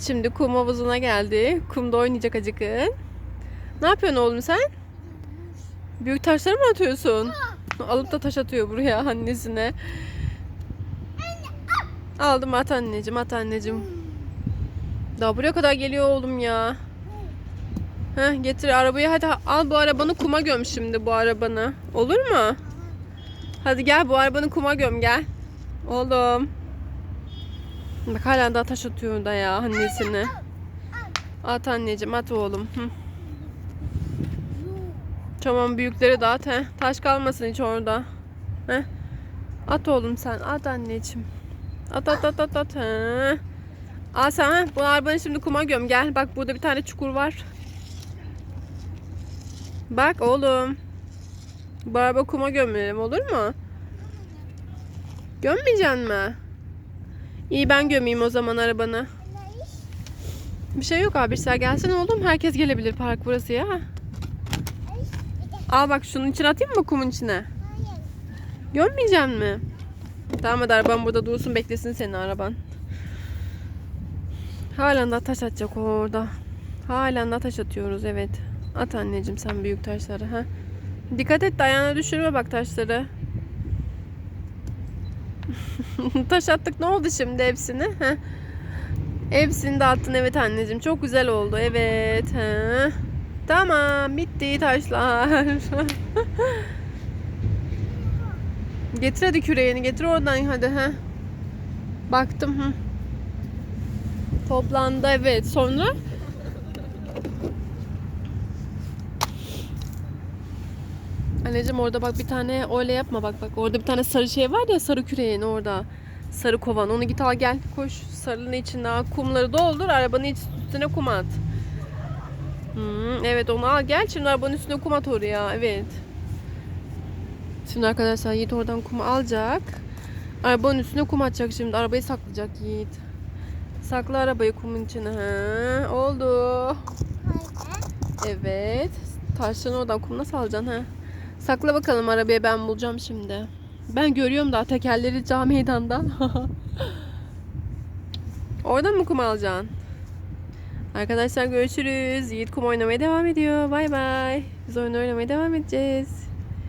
Şimdi kum havuzuna geldi. Kumda oynayacak acıkın. Ne yapıyorsun oğlum sen? Büyük taşları mı atıyorsun? Alıp da taş atıyor buraya annesine. Aldım at anneciğim at anneciğim. Daha buraya kadar geliyor oğlum ya. Heh, getir arabayı hadi al bu arabanı kuma göm şimdi bu arabanı. Olur mu? Hadi gel bu arabanı kuma göm gel. Oğlum. Bak hala daha taş atıyor da ya annesine. At anneciğim at oğlum. Hı. Tamam büyükleri de at he. Taş kalmasın hiç orada. He. At oğlum sen at anneciğim. At at at at at. He. Al sen he. Bu arabanı şimdi kuma göm gel. Bak burada bir tane çukur var. Bak oğlum. Bu araba kuma gömelim olur mu? Gömmeyeceksin mi? İyi ben gömeyim o zaman arabanı. Bir şey yok abi sen gelsin oğlum. Herkes gelebilir park burası ya. Al bak şunun içine atayım mı kumun içine? Gömmeyeceksin mi? Tamam hadi araban burada dursun beklesin senin araban. Halen daha taş atacak orada. Halen daha taş atıyoruz evet. At anneciğim sen büyük taşları ha. Dikkat et de ayağına düşürme bak taşları. Taş attık ne oldu şimdi hepsini? Heh. Hepsini de attın evet anneciğim. Çok güzel oldu evet. Heh. Tamam bitti taşlar. getir hadi küreğini getir oradan hadi. Heh. Baktım. Hı. Toplandı evet. Sonra Anneciğim orada bak bir tane öyle yapma bak bak orada bir tane sarı şey var ya sarı küreğin orada. Sarı kovan onu git al gel koş sarının içine al kumları doldur arabanın üstüne kum at. Hmm, evet onu al gel şimdi arabanın üstüne kum at oraya evet. Şimdi arkadaşlar Yiğit oradan kumu alacak. Arabanın üstüne kum atacak şimdi arabayı saklayacak Yiğit. Sakla arabayı kumun içine. Ha, oldu. Evet. Taşlarını oradan kum nasıl alacaksın ha? Sakla bakalım arabaya ben bulacağım şimdi. Ben görüyorum daha tekerleri cam meydanda. Oradan mı kum alacaksın? Arkadaşlar görüşürüz. Yiğit kum oynamaya devam ediyor. Bay bay. Biz oyun oynamaya devam edeceğiz.